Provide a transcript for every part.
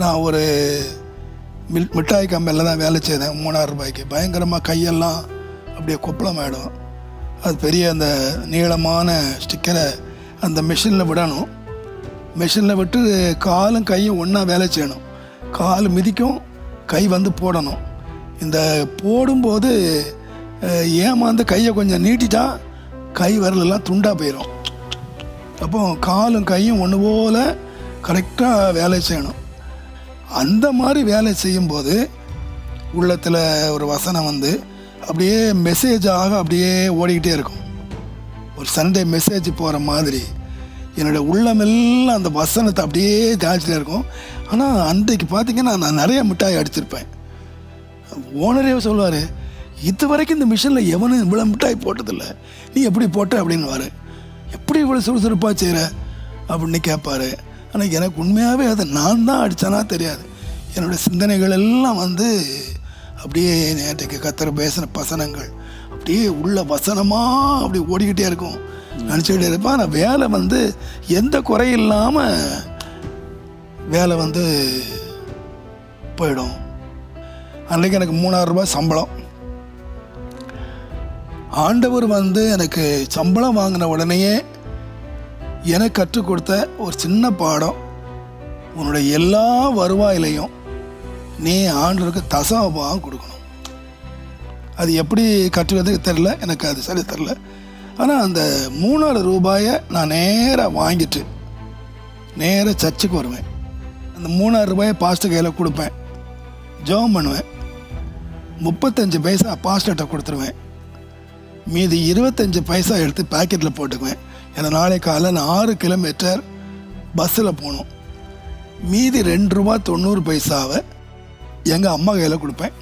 நான் ஒரு மில் மிட்டாய் கம்பெனியில் தான் வேலை செய்தேன். மூணாயிரம் ரூபாய்க்கு. பயங்கரமாக கையெல்லாம் அப்படியே கொப்பளம் ஆகிடும் அது பெரிய அந்த நீளமான ஸ்டிக்கரை அந்த மிஷினில் விடணும். மிஷினில் விட்டு காலும் கையும் ஒன்றா வேலை செய்யணும். கால் மிதிக்கும் கை வந்து போடணும். இந்த போடும்போது ஏமாந்து கையை கொஞ்சம் நீட்டிட்டா கை விரலெல்லாம் துண்டாக போயிடும் அப்போ காலும் கையும் ஒன்று போல் கரெக்டாக வேலை செய்யணும். அந்த மாதிரி வேலை செய்யும்போது உள்ளத்தில் ஒரு வசனம் வந்து அப்படியே மெசேஜாக அப்படியே ஓடிக்கிட்டே இருக்கும். ஒரு சண்டே மெசேஜ் போகிற மாதிரி என்னோடய உள்ளமெல்லாம் அந்த வசனத்தை அப்படியே தாழ்ச்சிட்டே இருக்கும். ஆனால் அன்றைக்கு பார்த்தீங்கன்னா நான் நிறைய மிட்டாய் அடிச்சிருப்பேன். ஓனரே சொல்லுவார் இது வரைக்கும் இந்த மிஷினில் எவனும் இவ்வளோ மிட்டாய் போட்டதில்ல. நீ எப்படி போட்ட? அப்படின்னு எப்படி இவ்வளோ சுறுசுறுப்பாக செய்கிற அப்படின்னு கேட்பாரு ஆனால் எனக்கு உண்மையாகவே அதை நான் தான் அடித்தானா தெரியாது. என்னோடய சிந்தனைகள் எல்லாம் வந்து அப்படியே நேற்றுக்கு கத்தர் பேசின வசனங்கள். அப்படியே உள்ள வசனமாக அப்படி ஓடிக்கிட்டே இருக்கும். நினச்சிக்கிட்டே இருப்பேன். ஆனால் வேலை வந்து எந்த குறையில்லாமல் வேலை வந்து போயிடும். அன்றைக்கு எனக்கு மூணாயிரம் ரூபாய் சம்பளம். ஆண்டவர் வந்து எனக்கு சம்பளம் வாங்கின உடனேயே எனக்கு கற்றுக் கொடுத்த ஒரு சின்ன பாடம். உன்னுடைய எல்லா வருவாயிலையும் நீ ஆண்டவருக்கு தசமபாகம் கொடுக்கணும். அது எப்படி கற்றுக்கிறதுக்கு தெரில எனக்கு அது சரி தெரில ஆனால் அந்த மூணாறு ரூபாயை நான் நேராக வாங்கிட்டு நேராக சர்ச்சுக்கு வருவேன். அந்த மூணாயிரம் ரூபாயை பாஸ்டர் கையில் கொடுப்பேன். ஜெபம் பண்ணுவேன். முப்பத்தஞ்சு பைசா பாஸ்டர்கிட்ட கொடுத்துருவேன். மீதி இருபத்தஞ்சி பைசா எடுத்து பாக்கெட்டில் போட்டுக்குவேன். ஏன்னா நாளை காலையில் நான் ஆறு கிலோமீட்டர் பஸ்ஸில் போகணும். மீதி ரெண்டு ரூபா தொண்ணூறு பைசாவை எங்கள் அம்மா கையில் கொடுப்பேன்.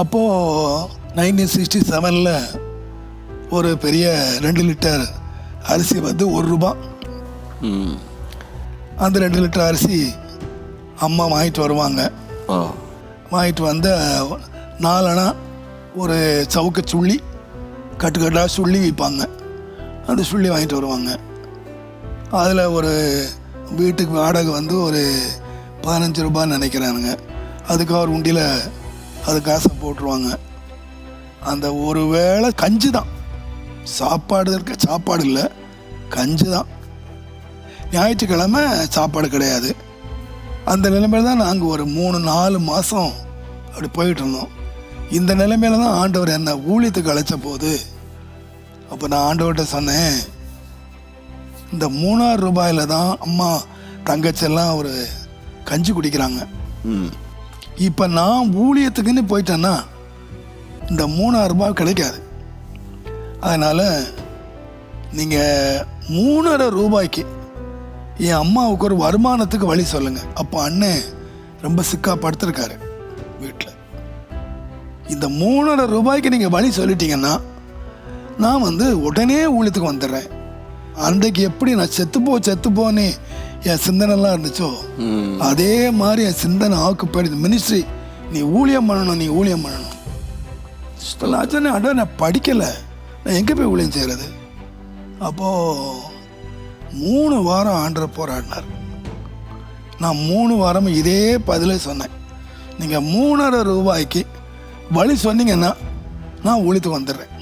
அப்போது நைன்டீன் சிக்ஸ்டி செவனில் ஒரு பெரிய ரெண்டு லிட்டர் அரிசி வந்து ஒரு ரூபா. அந்த ரெண்டு லிட்டர் அரிசி அம்மா வாங்கிட்டு வருவாங்க. வாங்கிட்டு வந்து நாலனா ஒரு சவுக்க சுள்ளி கட்டுக்கட்டாக சுள்ளி விற்பாங்க. அது சொல்லி வாங்கிட்டு வருவாங்க. அதில் ஒரு வீட்டுக்கு வாடகை வந்து ஒரு பதினஞ்சு ரூபான்னு நினைக்கிறானுங்க. அதுக்கு அவர் உண்டியில் அது காசை போட்டுருவாங்க. அந்த ஒரு வேளை கஞ்சி தான். சாப்பாடு இருக்க சாப்பாடு இல்லை கஞ்சி தான். ஞாயிற்றுக்கிழமை சாப்பாடு கிடையாது. அந்த நிலைமையில் தான் நாங்கள் ஒரு மூணு நாலு மாதம் அப்படி போயிட்டு இருந்தோம். இந்த நிலைமையில தான் ஆண்டவர் என்னை ஊழியத்துக்கு அழைச்ச போது அப்போ நான் ஆண்டவர்கிட்ட சொன்னேன் இந்த மூணாயிரம் ரூபாயில தான் அம்மா தங்கச்செல்லாம் ஒரு கஞ்சி குடிக்கிறாங்க. ம். இப்போ நான் ஊழியத்துக்குன்னு போயிட்டேன்னா இந்த மூணாயிரம் ரூபாய் கிடைக்காது. அதனால் நீங்கள் மூணரை ரூபாய்க்கு என் அம்மாவுக்கு ஒரு வருமானத்துக்கு வழி சொல்லுங்கள் அப்போ அண்ணன் ரொம்ப சிக்கா படுத்திருக்காரு வீட்டில் இந்த மூணரை ரூபாய்க்கு நீங்கள் வழி சொல்லிட்டீங்கன்னா நான் வந்து உடனே ஊழியத்துக்கு வந்துடுறேன். அன்றைக்கு எப்படி நான் செத்துப்போ செத்துப்போன்னு என் சிந்தனைலாம் இருந்துச்சோ? அதே மாதிரி என் சிந்தனை ஆக்கு போயிடுது மினிஸ்ட்ரி நீ ஊழியம் பண்ணணும் நீ ஊழியம் பண்ணணும். சொன்னேன் அட நான் படிக்கலை. நான் எங்கே போய் ஊழியம் செய்கிறது அப்போது மூணு வாரம் ஆண்டர் போராடினார். நான் மூணு வாரம் இதே பதிலே சொன்னேன். நீங்கள் மூணரை ரூபாய்க்கு வழி சொன்னீங்கன்னா நான் ஊழியத்துக்கு வந்துடுறேன்.